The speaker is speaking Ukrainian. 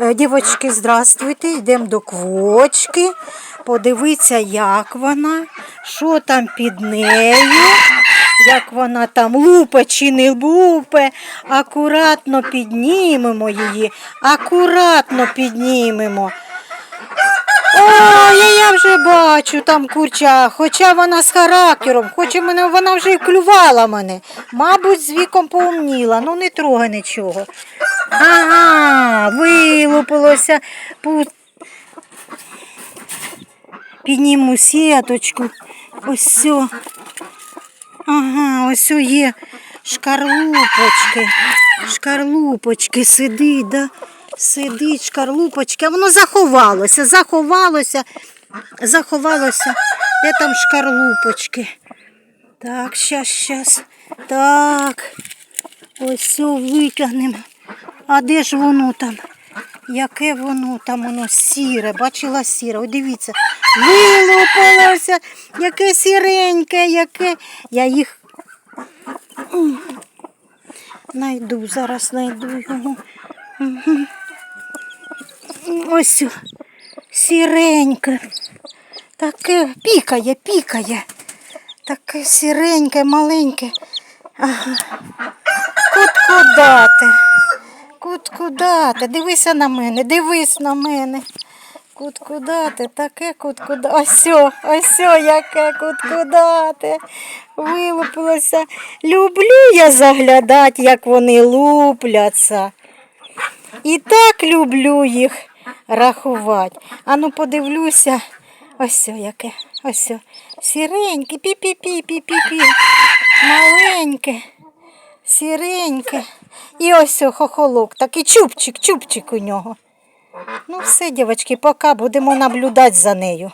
Е, Дівочки, здравствуйте, йдемо до квочки. Подивіться, як вона, що там під нею, як вона там лупе чи не лупе. Акуратно піднімемо її, акуратно піднімемо. Ой, я вже бачу там курча, хоча вона з характером, хоча мене вона вже і клювала мене. Мабуть, з віком поумніла, ну не трогай нічого. Ага, вилупилося. Підніму сіточку. Ось сьо. Ага, ось є шкарлупочки. Шкарлупочки сидить, да? Сидить шкарлупочки, а воно заховалося, заховалося, заховалося. Де там шкарлупочки? Так, щас, щас. Так. Ось все витягнемо. А де ж воно там? Яке воно там воно сіре, бачила сіре. Ой, дивіться, вилупилося, яке сіреньке, яке. Я їх м, найду, зараз найду його. Ось сіреньке. Таке пікає, пікає. Таке сіреньке, маленьке. Ага. Куткудати. Куткудати. Дивися на мене, дивись на мене. Куткудати, таке куткуда. Ось, о, ось, о, яке куткудати. Вилупилося. Люблю я заглядати, як вони лупляться. І так люблю їх рахувати. Ану подивлюся. Ось яке. Ось. Сіреньке, пі-пі-пі-пі-пі-пі. Маленьке, сіреньке. І ось хохолок, такий чубчик, чубчик у нього. Ну все, дівчатки, поки будемо наблюдати за нею.